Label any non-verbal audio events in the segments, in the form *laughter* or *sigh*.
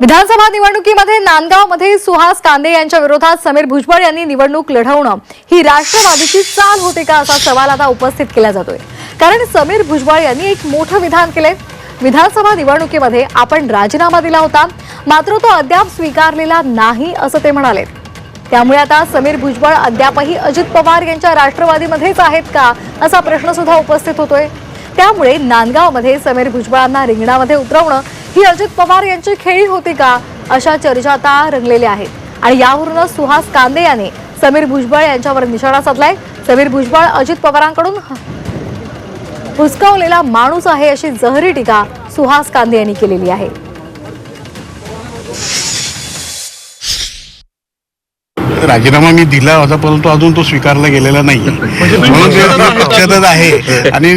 विधानसभा निवडणुकीमध्ये नांदगावमध्ये सुहास कांदे यांच्या विरोधात समीर भुजबळ यांनी निवडणूक लढवणं ही राष्ट्रवादीची चाल होते का असा सवाल आता उपस्थित केला जातोय. कारण समीर भुजबळ यांनी एक मोठं विधान केलंय. विधानसभा निवडणुकीमध्ये आपण राजीनामा दिला होता. मात्र तो अद्याप स्वीकारलेला नाही असं ते म्हणाले. त्यामुळे आता समीर भुजबळ अद्यापही अजित पवार यांच्या राष्ट्रवादीमध्येच आहेत का असा प्रश्न सुद्धा उपस्थित होतोय. त्यामुळे नांदगावमध्ये समीर भुजबळांना रिंगणामध्ये उतरवणं ही अजित पवार यांची खेळी होती का? अशा चर्चा आता रंगलेल्या आहेत. आणि यावरूनच सुहास कांदे याने समीर भुजबळ यांच्यावर निशाणा साधलाय. समीर भुजबळ अजित पवारांकडून हुसकावलेला माणूस आहे अशी जहरी टीका सुहास कांदे यांनी केलेली आहे. राजीनामा मी दिला होता परंतु अजून तो स्वीकारला गेलेला नाही. म्हणून ते पक्षातच आहे. *laughs* आणि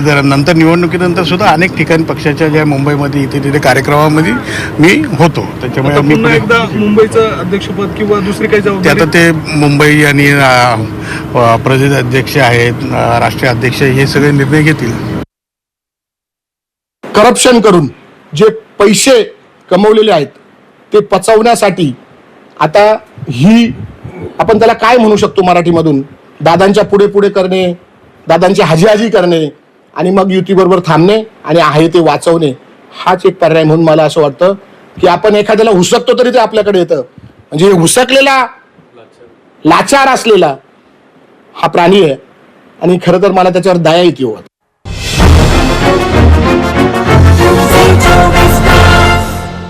जरा नंतर निवडणुकीनंतर सुद्धा अनेक ठिकाणी पक्षाच्या ज्या मुंबईमध्ये इथे तिथे कार्यक्रमामध्ये मी होतो. त्याच्यामुळे मी एकदा मुंबईचं अध्यक्षपद किंवा दुसरी काही ते आता ते मुंबई आणि प्रदेश अध्यक्ष आहेत राष्ट्रीय अध्यक्ष हे सगळे निर्णय घेतील. करप्शन करून जे पैसे कमवलेले आहेत ते पचवण्यासाठी आता ही आपण त्याला काय म्हणू शकतो मराठीमधून? दादांच्या पुढे पुढे करणे दादांची हाजीहाजी करणे आणि मग युतीबरोबर थांबणे आणि आहे ते वाचवणे हाच एक पर्याय म्हणून मला असं वाटतं की आपण एखाद्याला हुसकतो तरी ते आपल्याकडे येतं. म्हणजे हुसकलेला लाचार असलेला हा प्राणी आहे आणि खरं तर मला त्याच्यावर दया येते होत